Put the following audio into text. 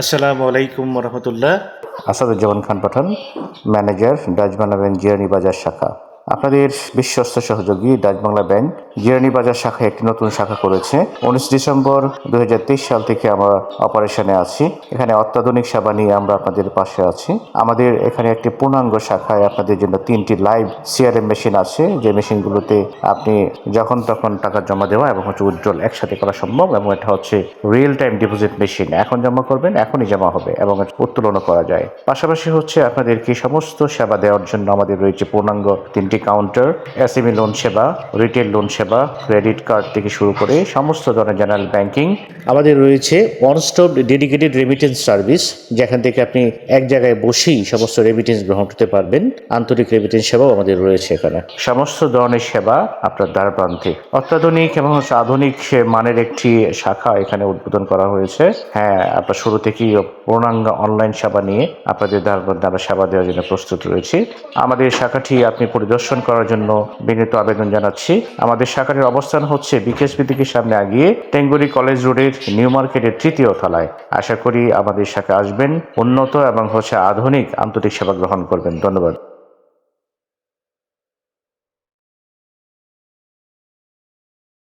আসসালামু আলাইকুম রহমতুল্লাহ Asaduzzaman Khan Pathan, manager Dutch Bangla bank Giani বাজার শাখা। আপনাদের বিশ্বস্ত সহযোগী ডাচ বাংলা ব্যাংক বাজার শাখায় একটি নতুন শাখা করেছে। উনিশ ডিসেম্বর দুই সাল থেকে আমরা অপারেশনে আছি। এখানে অত্যাধুনিক সেবা নিয়ে আমরা আপনাদের পাশে আছি। আমাদের এখানে একটি পূর্ণাঙ্গ শাখায় আপনাদের জন্য তিনটি লাইভ সিআরএম মেশিন আছে। যে মেশিনগুলোতে আপনি যখন তখন টাকা জমা দেওয়া এবং হচ্ছে উজ্জ্বল একসাথে করা সম্ভব এবং এটা হচ্ছে রিয়েল টাইম ডিপোজিট মেশিন এখন জমা করবেন, এখনই জমা হবে এবং উত্তোলনও করা যায়। পাশাপাশি হচ্ছে আপনাদেরকে সমস্ত সেবা দেওয়ার জন্য আমাদের রয়েছে পূর্ণাঙ্গ তিনটি কাউন্টার এসএমই লোন সেবা রিটেল লোন সেবা ক্রেডিট কার্ড থেকে শুরু করে সমস্ত ধরনের জেনারেল ব্যাংকিং। আমাদের রয়েছে one stop dedicated remittance service যেখান থেকে আপনি এক জায়গায় বসেই সমস্ত রেমিটেন্স গ্রহণ করতে পারবেন। আন্তরিক রেমিটেন্স সেবাও আমাদের রয়েছে এখানে। সমস্ত ধরনের সেবা আপনার দ্বার প্রান্তে। অত্যাধুনিক এবং আধুনিক মানের একটি শাখা এখানে উদ্বোধন করা হয়েছে। হ্যাঁ আপনার শুরু থেকেই পূর্ণাঙ্গ অনলাইন সেবা নিয়ে আপনাদের দ্বার প্রান্তে আমরা সেবা দেওয়ার জন্য প্রস্তুত রয়েছি। আমাদের শাখাটি আপনি পরিদর্শন করার জন্য বিনীত আবেদন জানাচ্ছি। আমাদের শাখাটির অবস্থান হচ্ছে বিকেশ দিকে সামনে আগিয়ে টেঙ্গুরি কলেজ রোডের নিউ মার্কেটের তৃতীয় তলায়। আশা করি আমাদের শাখা আসবেন, উন্নত এবং হচ্ছে আধুনিক আন্তরিক সেবা গ্রহণ করবেন। ধন্যবাদ।